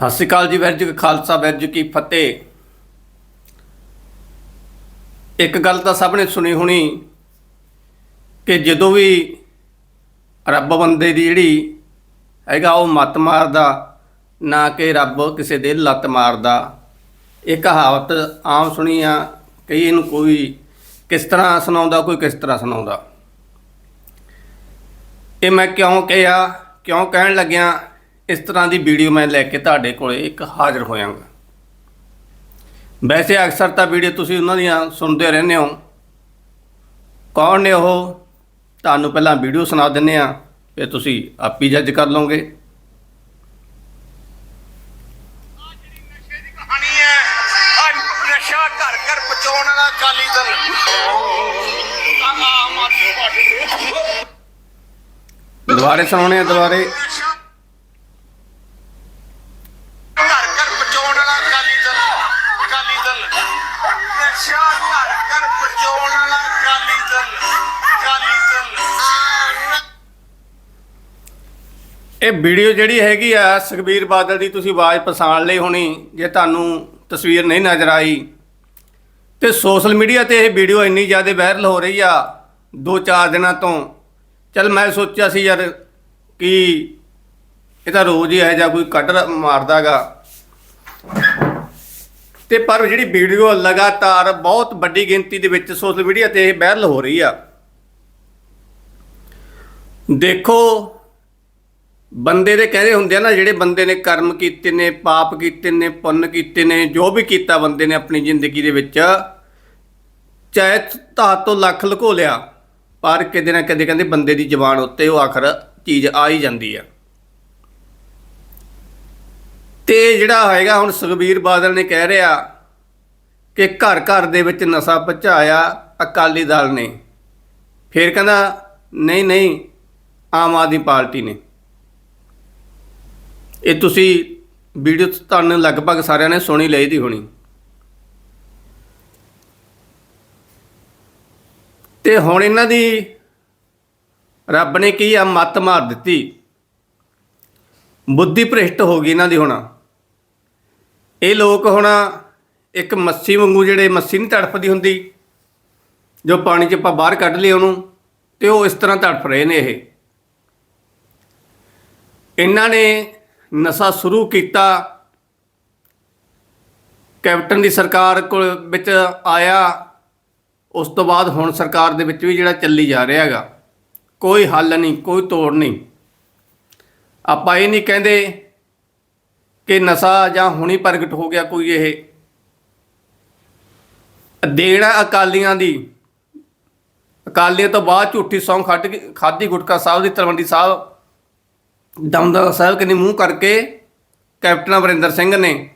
ਸਤਿ ਸ਼੍ਰੀ ਅਕਾਲ ਜੀ ਵੈਰ ਖਾਲਸਾ ਵੈਰ ਕੀ ਫਤਿਹ। ਇੱਕ ਗੱਲ ਤਾਂ ਸਭ ਨੇ ਸੁਣੀ ਹੋਣੀ ਕਿ ਜਦੋਂ ਵੀ ਰੱਬ ਬੰਦੇ ਦੀ ਜਿਹੜੀ ਹੈਗਾ ਉਹ ਮੱਤ ਮਾਰਦਾ, ਨਾ ਕਿ ਰੱਬ ਕਿਸੇ ਦੇ ਲੱਤ ਮਾਰਦਾ। ਇਹ ਕਹਾਵਤ ਆਮ ਸੁਣੀ ਆ ਕਈ ਇਹਨੂੰ ਕੋਈ ਕਿਸ ਤਰ੍ਹਾਂ ਸੁਣਾਉਂਦਾ, ਕੋਈ ਕਿਸ ਤਰ੍ਹਾਂ ਸੁਣਾਉਂਦਾ। ਇਹ ਮੈਂ ਕਿਉਂ ਕਿਹਾ, ਕਿਉਂ ਕਹਿਣ ਲੱਗਿਆ ਇਸ ਤਰ੍ਹਾਂ ਦੀ ਵੀਡੀਓ ਮੈਂ ਲੈ ਕੇ ਤੁਹਾਡੇ ਕੋਲੇ ਇੱਕ ਹਾਜ਼ਰ ਹੋਇਆਂਗਾ। ਵੈਸੇ ਅਕਸਰ ਤਾਂ ਵੀਡੀਓ ਤੁਸੀਂ ਉਹਨਾਂ ਦੀਆਂ ਸੁਣਦੇ ਰਹਿੰਦੇ ਹੋ। ਕੌਣ ਨੇ ਉਹ? ਤੁਹਾਨੂੰ ਪਹਿਲਾਂ ਵੀਡੀਓ ਸੁਣਾ ਦਿੰਨੇ ਆ ਫਿਰ ਤੁਸੀਂ ਆਪ ਹੀ ਜੱਜ ਕਰ ਲਓਗੇ। ਆਹ ਜਿਹੜੀ ਨਸ਼ੇ ਦੀ ਇਹ ਵੀਡੀਓ ਜਿਹੜੀ ਹੈਗੀ ਆ, ਸੁਖਬੀਰ ਬਾਦਲ ਦੀ ਤੁਸੀਂ ਆਵਾਜ਼ ਪਛਾਣ ਲਈ ਹੋਣੀ, ਜੇ ਤੁਹਾਨੂੰ ਤਸਵੀਰ ਨਹੀਂ ਨਜ਼ਰ ਆਈ। ਤੇ ਸੋਸ਼ਲ ਮੀਡੀਆ ਤੇ ਇਹ ਵੀਡੀਓ ਇੰਨੀ ਜ਼ਿਆਦਾ ਵਾਇਰਲ ਹੋ ਰਹੀ ਆ 2-4 ਦਿਨਾਂ ਤੋਂ। ਚਲ ਮੈਂ ਸੋਚਿਆ ਸੀ ਯਾਰ ਕਿ ਇਹ ਤਾਂ ਰੋਜ਼ ਹੀ ਇਹ ਜਾਂ ਕੋਈ ਕੱਢ ਮਾਰਦਾਗਾ ਤੇ ਪਰ ਜਿਹੜੀ ਵੀਡੀਓ ਲਗਾਤਾਰ ਬਹੁਤ ਵੱਡੀ ਗਿਣਤੀ ਦੇ ਵਿੱਚ ਸੋਸ਼ਲ ਮੀਡੀਆ ਤੇ ਇਹ ਵਾਇਰਲ ਹੋ ਰਹੀ ਆ। ਦੇਖੋ ਬੰਦੇ ਦੇ ਕਹਿੰਦੇ ਹੁੰਦੇ ਆ ਨਾ, ਜਿਹੜੇ ਬੰਦੇ ਨੇ ਕਰਮ ਕੀਤੇ ਨੇ, ਪਾਪ ਕੀਤੇ ਨੇ, ਪੁੰਨ ਕੀਤੇ ਨੇ, ਜੋ ਵੀ ਕੀਤਾ ਬੰਦੇ ਨੇ ਆਪਣੀ ਜ਼ਿੰਦਗੀ ਦੇ ਵਿੱਚ, ਚਾਹੇ ਧਾਤ ਤੋਂ ਲੱਖ ਲੁਕੋ ਲਿਆ, ਪਰ ਕਿਤੇ ਨਾ ਕਿਤੇ ਕਹਿੰਦੇ ਬੰਦੇ ਦੀ ਜ਼ਬਾਨ ਉੱਤੇ ਉਹ ਆਖਰ ਚੀਜ਼ ਆ ਹੀ ਜਾਂਦੀ ਆ। ਤੇ ਜਿਹੜਾ ਹੈਗਾ ਹੁਣ ਸੁਖਬੀਰ ਬਾਦਲ ਨੇ ਕਹਿ ਰਿਹਾ ਕਿ ਘਰ ਘਰ ਦੇ ਵਿੱਚ ਨਸ਼ਾ ਪਹੁੰਚਾਇਆ ਅਕਾਲੀ ਦਲ ਨੇ, ਫਿਰ ਕਹਿੰਦਾ, ਨਹੀਂ ਨਹੀਂ, ਆਮ ਆਦਮੀ ਪਾਰਟੀ ਨੇ। ਇਹ ਤੁਸੀਂ ਵੀਡੀਓ ਤੁਹਾਨੂੰ ਲਗਭਗ ਸਾਰਿਆਂ ਨੇ ਸੁਣੀ ਲਈ ਦੀ ਹੋਣੀ। ਤੇ ਹੁਣ ਇਹਨਾਂ ਦੀ ਰੱਬ ਨੇ ਕੀ ਆ, ਮੱਤ ਮਾਰ ਦਿੱਤੀ। ਬੁੱਧੀ ਭ੍ਰਿਸ਼ਟ ਹੋ ਗਈ ਇਹਨਾਂ ਦੀ ਹੁਣ। ਇਹ ਲੋਕ ਹੁਣ ਇੱਕ ਮੱਸੀ ਵਾਂਗੂ ਜਿਹੜੇ ਮੱਸੀ ਨਹੀਂ ਤੜਫਦੀ ਹੁੰਦੀ, ਜੋ ਪਾਣੀ 'ਚ ਆਪਾਂ ਬਾਹਰ ਕੱਢ ਲਈ ਉਹਨੂੰ, ਤੇ ਉਹ ਇਸ ਤਰ੍ਹਾਂ ਤੜਫ ਰਹੇ ਨੇ ਇਹ। ਇਹਨਾਂ ਨੇ ਨਸ਼ਾ ਸ਼ੁਰੂ ਕੀਤਾ। ਕੈਪਟਨ ਦੀ ਸਰਕਾਰ ਕੋਲ ਵਿੱਚ ਆਇਆ। ਉਸ ਤੋਂ ਬਾਅਦ ਹੁਣ ਸਰਕਾਰ ਦੇ ਵਿੱਚ ਵੀ ਜਿਹੜਾ ਚੱਲੀ ਜਾ ਰਿਹਾ ਹੈਗਾ। ਕੋਈ ਹੱਲ ਨਹੀਂ, ਕੋਈ ਤੋੜ ਨਹੀਂ। ਆਪਾਂ ਇਹ ਨਹੀਂ ਕਹਿੰਦੇ ਕਿ ਨਸ਼ਾ ਜਾਂ ਹੁਣੀ ਪ੍ਰਗਟ ਹੋ ਗਿਆ ਕੋਈ ਇਹ। ਦੇਣਾ ਅਕਾਲੀਆਂ ਦੀ। ਅਕਾਲੀਆਂ ਤੋਂ ਬਾਅਦ ਝੂਠੀ ਸੌਂ ਖੱਟ ਖਾਦੀ ਗੁਟਕਾ ਸਾਹਿਬ ਦੀ ਤਲਵੰਡੀ ਸਾਹਿਬ ਦਮਦਮਾ ਸਾਹਿਬ ਕਿਨੇ ਮੂੰਹ ਕਰਕੇ ਕੈਪਟਨ ਅਮਰਿੰਦਰ ਸਿੰਘ ਨੇ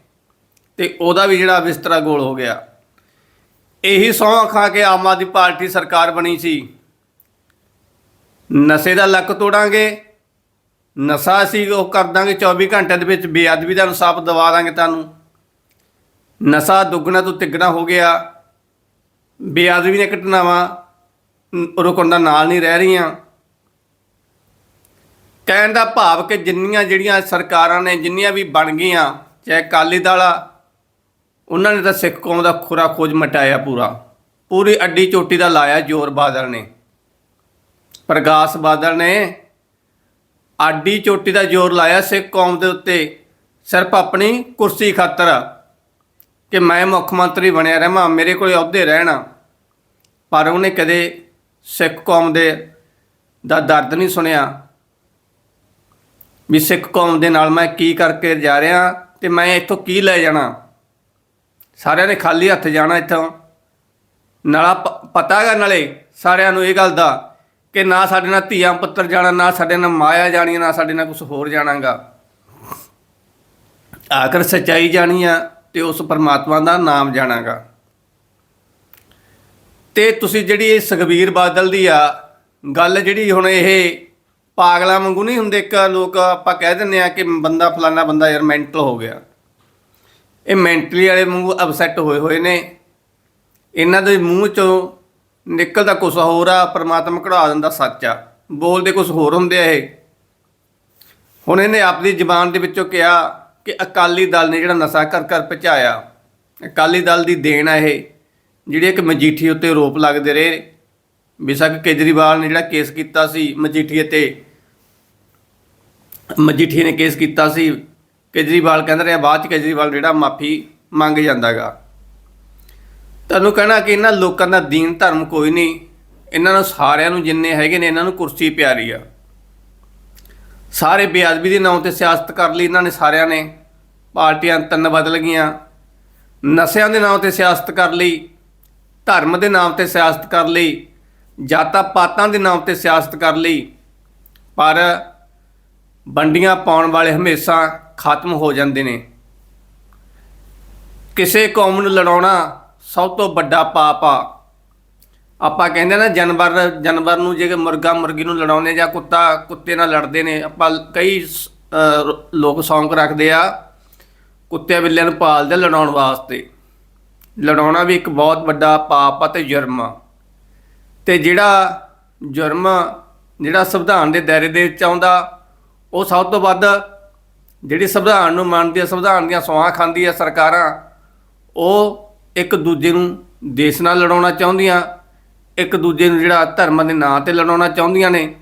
ਤੇ ਉਹਦਾ ਵੀ ਜਿਹੜਾ ਬਿਸਤਰਾ ਗੋਲ ਹੋ ਗਿਆ। ਇਹੀ ਸਹੁੰ ਖਾ ਕੇ ਆਮ ਆਦਮੀ ਪਾਰਟੀ ਸਰਕਾਰ ਬਣੀ ਸੀ। ਨਸ਼ੇ ਦਾ ਲੱਕ ਤੋੜਾਂਗੇ, ਨਸ਼ਾ ਅਸੀਂ ਉਹ ਕਰ ਦਾਂਗੇ 24 ਘੰਟਿਆਂ ਦੇ ਵਿੱਚ ਬੇਅਦਬੀ ਦਾ ਇਨਸਾਫ ਦਿਵਾ ਦਾਂਗੇ ਤੁਹਾਨੂੰ। ਨਸ਼ਾ ਦੁੱਗਣਾ ਤੋਂ ਤਿੱਗਣਾ ਹੋ ਗਿਆ। ਬੇਅਦਬੀ ਦੀਆਂ ਘਟਨਾਵਾਂ ਨ- ਰੁਕਣ ਦਾ ਨਾਲ ਨਹੀਂ ਰਹਿ ਰਹੀਆਂ। ਕਹਿਣ ਦਾ ਭਾਵ ਕਿ ਜਿੰਨੀਆਂ ਜਿਹੜੀਆਂ ਸਰਕਾਰਾਂ ਨੇ, ਜਿੰਨੀਆਂ ਵੀ ਬਣ ਗਈਆਂ, ਚਾਹੇ ਅਕਾਲੀ ਦਲ ਆ, ਉਹਨਾਂ ਨੇ ਤਾਂ ਸਿੱਖ ਕੌਮ ਦਾ ਖੁਰਾ ਖੋਜ ਮਟਾਇਆ ਪੂਰਾ। ਪੂਰੀ ਅੱਡੀ ਚੋਟੀ ਦਾ ਲਾਇਆ ਜ਼ੋਰ ਬਾਦਲ ਨੇ। ਪ੍ਰਗਾਸ ਬਾਦਲ ਨੇ ਆਡੀ ਚੋਟੀ ਦਾ ਜ਼ੋਰ ਲਾਇਆ ਸਿੱਖ ਕੌਮ ਦੇ ਉੱਤੇ, ਸਿਰਫ ਆਪਣੀ ਕੁਰਸੀ ਖਾਤਰ ਕਿ ਮੈਂ ਮੁੱਖ ਮੰਤਰੀ ਬਣਿਆ ਰਹਾਂ, ਮੇਰੇ ਕੋਲ ਅਹੁਦੇ ਰਹਿਣ। ਪਰ ਉਹਨੇ ਕਦੇ ਸਿੱਖ ਕੌਮ ਦੇ ਦਾ ਦਰਦ ਨਹੀਂ ਸੁਣਿਆ। ਵੀ ਸਿੱਖ ਕੌਮ ਦੇ ਨਾਲ ਮੈਂ ਕੀ ਕਰਕੇ ਜਾ ਰਿਹਾ ਤੇ ਮੈਂ ਇੱਥੋਂ ਕੀ ਲੈ ਜਾਣਾ? ਸਾਰਿਆਂ ਨੇ ਖਾਲੀ ਹੱਥ ਜਾਣਾ ਇੱਥੋਂ। ਨਾਲਾ ਪਤਾ ਹੈਗਾ ਨਾਲੇ ਸਾਰਿਆਂ ਨੂੰ ਇਹ ਗੱਲ ਦਾ ਕਿ ਨਾ ਸਾਡੇ ਨਾਲ ਧੀਆਂ ਪੁੱਤਰ ਜਾਣਾ, ਨਾ ਸਾਡੇ ਨਾਲ ਮਾਇਆ ਜਾਣੀ, ਨਾ ਸਾਡੇ ਨਾਲ ਕੁਝ ਹੋਰ ਜਾਣਾਗਾ। ਆਖਰ ਸੱਚਾਈ ਜਾਣੀ ਆ ਤੇ ਉਸ ਪਰਮਾਤਮਾ ਦਾ ਨਾਮ ਜਾਣਾਗਾ। ਤੇ ਤੁਸੀਂ ਜਿਹੜੀ ਇਹ ਸੁਖਬੀਰ ਬਾਦਲ ਦੀ ਆ, ਗੱਲ ਜਿਹੜੀ ਹੁਣ ਇਹ ਪਾਗਲਾਂ ਵਾਂਗੂ ਨਹੀਂ ਹੁੰਦੇ ਇੱਕ ਲੋਕ, ਆਪਾਂ ਕਹਿ ਦਿੰਦੇ ਆ ਕਿ ਬੰਦਾ ਫਲਾਨਾ ਬੰਦਾ ਯਾਰ ਮੈਂਟਲ ਹੋ ਗਿਆ। ਇਹ ਮੈਂਟਲੀ ਵਾਲੇ ਵਾਂਗੂ ਅਪਸੈਟ ਹੋਏ ਹੋਏ ਨੇ। ਇਹਨਾਂ ਦੇ ਮੂੰਹ ਚੋਂ ਨਿਕਲਦਾ ਕੁਝ ਹੋਰ ਆ, ਪਰਮਾਤਮਾ ਕਢਾ ਦਿੰਦਾ ਸੱਚ ਆ। ਬੋਲਦੇ ਕੁਝ ਹੋਰ ਹੁੰਦੇ ਆ ਇਹ। ਹੁਣ ਇਹਨੇ ਆਪਣੀ ਜ਼ਬਾਨ ਦੇ ਵਿੱਚੋਂ ਕਿਹਾ ਕਿ ਅਕਾਲੀ ਦਲ ਨੇ ਜਿਹੜਾ ਨਸ਼ਾ ਕਰ ਕਰ ਪਹੁੰਚਾਇਆ ਅਕਾਲੀ ਦਲ ਦੀ ਦੇਣ ਹੈ ਇਹ, ਜਿਹੜੇ ਇੱਕ ਮਜੀਠੀ ਉੱਤੇ ਰੋਪ ਲੱਗਦੇ ਰਹੇ। ਬੇਸ਼ੱਕ ਕੇਜਰੀਵਾਲ ਨੇ ਜਿਹੜਾ ਕੇਸ ਕੀਤਾ ਸੀ ਮਜੀਠੀਏ ਤੇ, ਮਜੀਠੀਏ ਨੇ ਕੇਸ ਕੀਤਾ ਸੀ, ਕੇਜਰੀਵਾਲ ਕਹਿੰਦਾ ਰਿਹਾ, ਬਾਅਦ ਚ ਕੇਜਰੀਵਾਲ ਜਿਹੜਾ ਮਾਫੀ ਮੰਗ ਜਾਂਦਾਗਾ। ਤੁਹਾਨੂੰ ਕਹਿਣਾ ਕਿ ਇਹਨਾਂ ਲੋਕਾਂ ਦਾ ਦੀਨ ਧਰਮ ਕੋਈ ਨਹੀਂ, ਇਹਨਾਂ ਨੂੰ ਸਾਰਿਆਂ ਨੂੰ ਜਿੰਨੇ ਹੈਗੇ ਨੇ, ਇਹਨਾਂ ਨੂੰ ਕੁਰਸੀ ਪਿਆਰੀ ਆ। ਸਾਰੇ ਬੇਅਦਬੀ ਦੇ ਨਾਂ ਤੇ ਸਿਆਸਤ ਕਰ ਲਈ ਇਹਨਾਂ ਨੇ ਸਾਰਿਆਂ ਨੇ, ਪਾਰਟੀਆਂ ਤਿੰਨ ਬਦਲ ਗਈਆਂ। ਨਸ਼ਿਆਂ ਦੇ ਨਾਂ ਤੇ ਸਿਆਸਤ ਕਰ ਲਈ, ਧਰਮ ਦੇ ਨਾਮ ਤੇ ਸਿਆਸਤ ਕਰ ਲਈ ਜਾਤਾਂ ਪਾਤਾਂ ਦੇ ਨਾਮ ਤੇ ਸਿਆਸਤ ਕਰ ਲਈ, ਪਰ ਵੰਡੀਆਂ ਪਾਉਣ ਵਾਲੇ ਹਮੇਸ਼ਾ ਖਤਮ ਹੋ ਜਾਂਦੇ ਨੇ। ਕਿਸੇ ਕੌਮ ਨੂੰ ਲੜਾਉਣਾ ਸਭ ਤੋਂ ਵੱਡਾ ਪਾਪ ਆ। ਆਪਾਂ ਕਹਿੰਦੇ ਨਾ, ਜਾਨਵਰ ਜਾਨਵਰ ਨੂੰ ਜੇ ਮੁਰਗਾ ਮੁਰਗੀ ਨੂੰ ਲੜਾਉਂਦੇ ਜਾਂ ਕੁੱਤਾ ਕੁੱਤੇ ਨਾਲ ਲੜਦੇ ਨੇ, ਆਪਾਂ ਕਈ ਸ- ਲੋਕ ਸ਼ੌਂਕ ਰੱਖਦੇ ਆ ਕੁੱਤੇ ਬਿੱਲਿਆਂ ਨੂੰ ਪਾਲਦੇ ਲੜਾਉਣ ਵਾਸਤੇ। ਲੜਾਉਣਾ ਵੀ ਇੱਕ ਬਹੁਤ ਵੱਡਾ ਪਾਪ ਆ ਤੇ ਜੁਰਮ ਆ। ਤੇ ਜਿਹੜਾ ਜੁਰਮ ਜਿਹੜਾ ਸੰਵਿਧਾਨ ਦੇ ਦਾਇਰੇ ਦੇ ਵਿੱਚ ਆਉਂਦਾ, ਉਹ ਸਭ ਤੋਂ ਵੱਧ ਜਿਹੜੀ ਸੰਵਿਧਾਨ ਨੂੰ ਮੰਨਦੀ ਹੈ, ਸੰਵਿਧਾਨ ਦੀਆਂ ਸੌਹਾਂ ਖਾਂਦੀ ਹੈ ਸਰਕਾਰਾਂ, ਉਹ ਇੱਕ ਦੂਜੇ ਨੂੰ ਦੇਸ਼ ਨਾਲ ਲੜਾਉਣਾ ਚਾਹੁੰਦੀਆਂ, ਇੱਕ ਦੂਜੇ ਨੂੰ ਜਿਹੜਾ ਧਰਮ ਦੇ ਨਾਂ ਤੇ ਲੜਾਉਣਾ ਚਾਹੁੰਦੀਆਂ ਨੇ,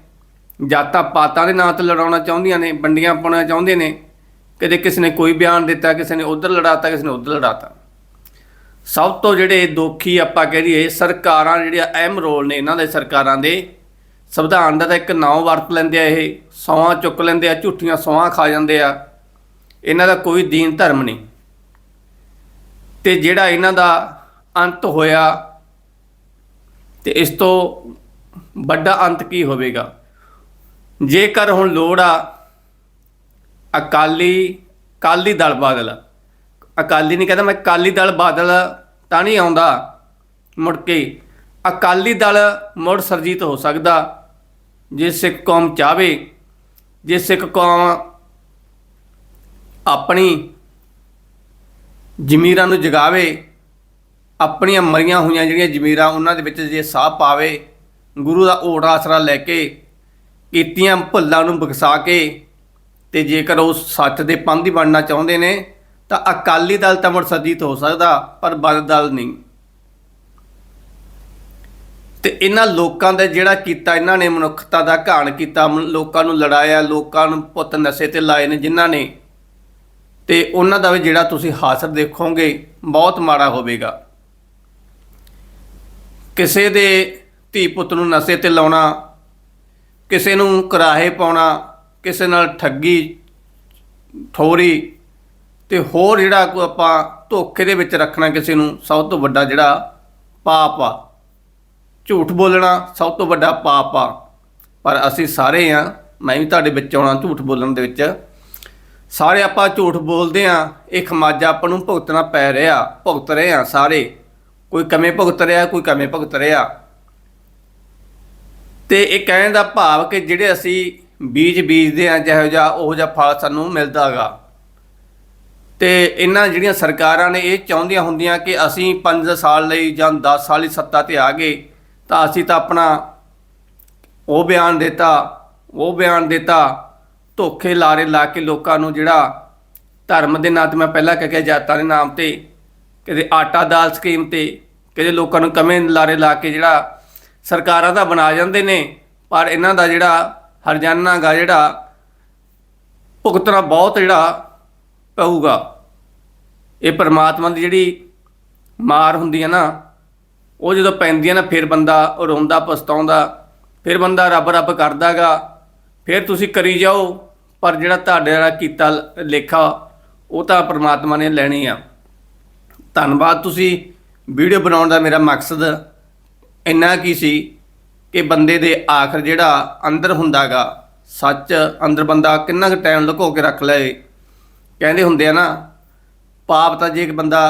ਜਾਤਾਂ ਪਾਤਾਂ ਦੇ ਨਾਂ ਤੇ ਲੜਾਉਣਾ ਚਾਹੁੰਦੀਆਂ ਨੇ, ਵੰਡੀਆਂ ਪਾਉਣਾ ਚਾਹੁੰਦੇ ਨੇ, ਕਦੇ ਕਿਸੇ ਨੇ ਕੋਈ ਬਿਆਨ ਦਿੱਤਾ, ਕਿਸੇ ਨੇ ਉਧਰ ਲੜਾਤਾ, ਕਿਸੇ ਨੇ ਉਧਰ ਲੜਾਤਾ। ਸਭ ਤੋਂ ਜਿਹੜੇ ਦੋਖੀ ਆਪਾਂ ਕਹਿ ਲਈਏ ਸਰਕਾਰਾਂ ਜਿਹੜੀਆਂ ਅਹਿਮ ਰੋਲ ਨੇ ਇਹਨਾਂ ਦੇ ਸਰਕਾਰਾਂ ਦੇ, ਸੰਵਿਧਾਨ ਦਾ ਤਾਂ ਇੱਕ ਨਾਂ ਵਰਤ ਲੈਂਦੇ ਆ ਇਹ, ਸੌਹਾਂ ਚੁੱਕ ਲੈਂਦੇ ਆ, ਝੂਠੀਆਂ ਸੌਹਾਂ ਖਾ ਜਾਂਦੇ ਆ, ਇਹਨਾਂ ਦਾ ਕੋਈ ਦੀਨ ਧਰਮ ਨਹੀਂ। ਤੇ ਜਿਹੜਾ ਇਹਨਾਂ ਦਾ ਅੰਤ ਹੋਇਆ, ਤੇ ਇਸ ਤੋਂ ਵੱਡਾ ਅੰਤ ਕੀ ਹੋਵੇਗਾ? ਜੇਕਰ ਹੁਣ ਲੋੜ ਆ ਅਕਾਲੀ ਕਾਲੀ ਦਲ ਬਾਦਲ ਅਕਾਲੀ ਨਹੀਂ ਕਹਿੰਦਾ, ਮੈਂ ਅਕਾਲੀ ਦਲ ਬਾਦਲ ਤਾਂ ਨਹੀਂ ਆਉਂਦਾ। ਮੁੜ ਕੇ ਅਕਾਲੀ ਦਲ ਮੁੜ ਸਰਜੀਤ ਹੋ ਸਕਦਾ, ਜੇ ਸਿੱਖ ਕੌਮ ਚਾਵੇ ਜੇ ਸਿੱਖ ਕੌਮ ਆਪਣੀ ਜ਼ਮੀਰਾਂ ਨੂੰ ਜਗਾਵੇ, ਆਪਣੀਆਂ ਮਰੀਆਂ ਹੋਈਆਂ ਜਿਹੜੀਆਂ ਜ਼ਮੀਰਾਂ ਉਹਨਾਂ ਦੇ ਵਿੱਚ ਜੇ ਸਾਹ ਪਾਵੇ, ਗੁਰੂ ਦਾ ਓੜ ਆਸਰਾ ਲੈ ਕੇ ਕੀਤੀਆਂ ਭੁੱਲਾਂ ਨੂੰ ਬਖਸ਼ਾ ਕੇ ਤੇ ਜੇਕਰ ਉਹ ਸੱਚ ਦੇ ਪੰਥੀ ਬਣਨਾ ਚਾਹੁੰਦੇ ਨੇ ਤਾਂ ਅਕਾਲੀ ਦਲ ਤਾਂ ਮੁੜ ਸਰਜੀਤ ਹੋ ਸਕਦਾ, ਪਰ ਬਦ ਦਲ ਨਹੀਂ। ਤੇ ਇਹਨਾਂ ਲੋਕਾਂ ਦੇ ਜਿਹੜਾ ਕੀਤਾ, ਇਹਨਾਂ ਨੇ ਮਨੁੱਖਤਾ ਦਾ ਘਾਣ ਕੀਤਾ ਲੋਕਾਂ ਨੂੰ ਲੜਾਇਆ, ਲੋਕਾਂ ਨੂੰ ਪੁੱਤ ਨਸ਼ੇ ਤੇ ਲਾਏ ਨੇ ਜਿਨ੍ਹਾਂ ਨੇ, ਤੇ ਉਹਨਾਂ ਦਾ ਵੀ ਜਿਹੜਾ ਤੁਸੀਂ ਹਾਸਰ ਦੇਖੋਗੇ, ਬਹੁਤ ਮਾੜਾ ਹੋਵੇਗਾ। ਕਿਸੇ ਦੇ ਧੀ ਪੁੱਤ ਨੂੰ ਨਸ਼ੇ ਤੇ ਲਾਉਣਾ, ਕਿਸੇ ਨੂੰ ਕਰਾਹੇ ਪਾਉਣਾ, ਕਿਸੇ ਨਾਲ ਠੱਗੀ, ਠੋਰੀ ਤੇ ਹੋਰ ਜਿਹੜਾ ਕੋ ਆਪਾਂ ਧੋਖੇ ਦੇ ਵਿੱਚ ਰੱਖਣਾ ਕਿਸੇ ਨੂੰ ਸਭ ਤੋਂ ਵੱਡਾ ਜਿਹੜਾ ਪਾਪ ਆ। ਝੂਠ ਬੋਲਣਾ ਸਭ ਤੋਂ ਵੱਡਾ ਪਾਪ ਆ। ਪਰ ਅਸੀਂ ਸਾਰੇ ਆ, ਮੈਂ ਵੀ ਤੁਹਾਡੇ ਵਿੱਚ ਆਉਣਾ ਝੂਠ ਬੋਲਣ ਦੇ ਵਿੱਚ। ਸਾਰੇ ਆਪਾਂ ਝੂਠ ਬੋਲਦੇ ਆ, ਇਹ ਖਮਾਜਾ ਆਪਾਂ ਨੂੰ ਭੁਗਤਣਾ ਪੈ ਰਿਹਾ, ਭੁਗਤ ਰਹੇ ਆ ਸਾਰੇ। ਕੋਈ ਕਮੇ ਭੁਗਤ ਰਿਹਾ, ਕੋਈ ਕਮੇ ਭੁਗਤ ਰਿਹਾ। ਤੇ ਇਹ ਕਹਿਣ ਦਾ ਭਾਵ ਕਿ ਜਿਹੜੇ ਅਸੀਂ ਬੀਜ ਬੀਜਦੇ ਆ, ਜਿਹੋ ਜਿਹਾ, ਉਹ ਜਿਹਾ ਫਲ ਸਾਨੂੰ ਮਿਲਦਾਗਾ। ਤੇ ਇਹਨਾਂ ਜਿਹੜੀਆਂ ਸਰਕਾਰਾਂ ਨੇ ਇਹ ਚਾਹੁੰਦੀਆਂ ਹੁੰਦੀਆਂ ਕਿ ਅਸੀਂ 5 ਸਾਲ ਲਈ ਜਾਂ 10 ਸਾਲ ਲਈ ਸੱਤਾ ਤੇ ਆ ਗਏ, ਤਾਂ ਅਸੀਂ ਤਾਂ ਆਪਣਾ ਉਹ ਬਿਆਨ ਦਿੱਤਾ, ਉਹ ਬਿਆਨ ਦਿੱਤਾ, ਧੋਖੇ ਲਾਰੇ ਲਾ ਕੇ ਲੋਕਾਂ ਨੂੰ ਜਿਹੜਾ ਧਰਮ ਦੇ ਨਾਂ ਤੇ ਮੈਂ ਪਹਿਲਾਂ ਕਹਿ ਕੇ ਜਾਤਾਂ ਦੇ ਨਾਮ ਤੇ ਕਦੇ ਆਟਾ ਦਾਲ ਸਕੀਮ ਤੇ ਕਦੇ ਲੋਕਾਂ ਨੂੰ ਕਮੇ ਲਾਰੇ ਲਾ ਕੇ ਜਿਹੜਾ ਸਰਕਾਰਾਂ ਦਾ ਬਣਾ ਜਾਂਦੇ ਨੇ, ਪਰ ਇਹਨਾਂ ਦਾ ਜਿਹੜਾ ਹਰਜਾਨਾ ਗਾ ਜਿਹੜਾ ਭੁਗਤਣਾ ਬਹੁਤ ਜਿਹੜਾ ਪਊਗਾ। ਇਹ ਪਰਮਾਤਮਾ ਦੀ ਜਿਹੜੀ ਮਾਰ ਹੁੰਦੀ ਹੈ ਨਾ, ਉਹ ਜਦੋਂ ਪੈਂਦੀ ਹੈ ਨਾ, ਫਿਰ ਬੰਦਾ ਰੋਂਦਾ, ਪਛਤਾਉਂਦਾ, ਫਿਰ ਬੰਦਾ ਰੱਬ ਰੱਬ ਕਰਦਾਗਾ, ਫਿਰ ਤੁਸੀਂ ਕਰੀ ਜਾਓ, ਪਰ ਜਿਹੜਾ ਤੁਹਾਡੇ ਵਾਲਾ ਕੀਤਾ ਲ- ਲੇਖਾ, ਉਹ ਤਾਂ ਪਰਮਾਤਮਾ ਨੇ ਲੈਣੀ ਆ। ਧੰਨਵਾਦ ਤੁਸੀਂ ਵੀਡੀਓ ਬਣਾਉਣ ਦਾ ਮੇਰਾ ਮਕਸਦ। ਇੰਨਾ ਕੀ ਸੀ ਕਿ ਬੰਦੇ ਦੇ ਆਖਰ ਜਿਹੜਾ ਅੰਦਰ ਹੁੰਦਾਗਾ, ਸੱਚ ਅੰਦਰ ਬੰਦਾ ਕਿੰਨਾ ਕੁ ਟਾਈਮ ਲੁਕੋ ਕੇ ਰੱਖ ਲਏ। ਕਹਿੰਦੇ ਹੁੰਦੇ ਆ ਨਾ ਪਾਪ ਤਾਂ ਜੇ ਇੱਕ ਬੰਦਾ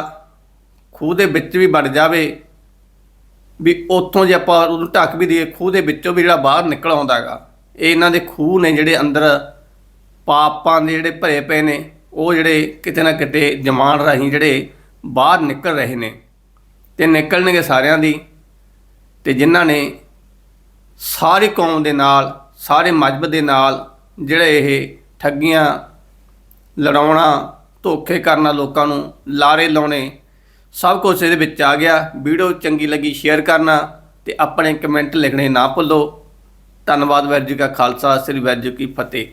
ਖੂਹ ਦੇ ਵਿੱਚ ਵੀ ਵੜ ਜਾਵੇ, ਵੀ ਉੱਥੋਂ ਜੇ ਆਪਾਂ ਉਹਨੂੰ ਢੱਕ ਵੀ ਦਈਏ, ਖੂਹ ਦੇ ਵਿੱਚੋਂ ਵੀ ਜਿਹੜਾ ਬਾਹਰ ਨਿਕਲ ਆਉਂਦਾ ਹੈਗਾ, ਇਹ ਇਹਨਾਂ ਦੇ ਖੂਹ ਨੇ ਜਿਹੜੇ ਅੰਦਰ ਪਾਪਾਂ ਦੇ ਜਿਹੜੇ ਭਰੇ ਪਏ ਨੇ, ਉਹ ਜਿਹੜੇ ਕਿਤੇ ਨਾ ਕਿਤੇ ਜਮਾਨ ਰਾਹੀਂ ਜਿਹੜੇ ਬਾਹਰ ਨਿਕਲ ਰਹੇ ਨੇ ਤੇ ਨਿਕਲਣਗੇ ਸਾਰਿਆਂ ਦੀ ਤੇ ਜਿਨ੍ਹਾਂ ਨੇ ਸਾਰੀ ਕੌਮ ਦੇ ਨਾਲ, ਸਾਰੇ ਮਜ਼ਬ ਦੇ ਨਾਲ ਜਿਹੜੇ ਇਹ ਠੱਗੀਆਂ, ਲੜਾਉਣਾ ਧੋਖੇ ਕਰਨਾ ਲੋਕਾਂ ਨੂੰ ਲਾਰੇ ਲਾਉਣੇ। ਸਭ ਕੁਝ ਇਹਦੇ ਵਿੱਚ ਆ ਗਿਆ। ਵੀਡੀਓ ਚੰਗੀ ਲੱਗੀ ਸ਼ੇਅਰ ਕਰਨਾ ਤੇ ਆਪਣੇ ਕਮੈਂਟ ਲਿਖਣੇ ਨਾ ਭੁੱਲੋ। ਧੰਨਵਾਦ ਵੈਰ ਜੀ ਕਾ ਖਾਲਸਾ, ਸ੍ਰੀ ਵੈਰ ਜੀ ਕੀ ਫਤਿਹ।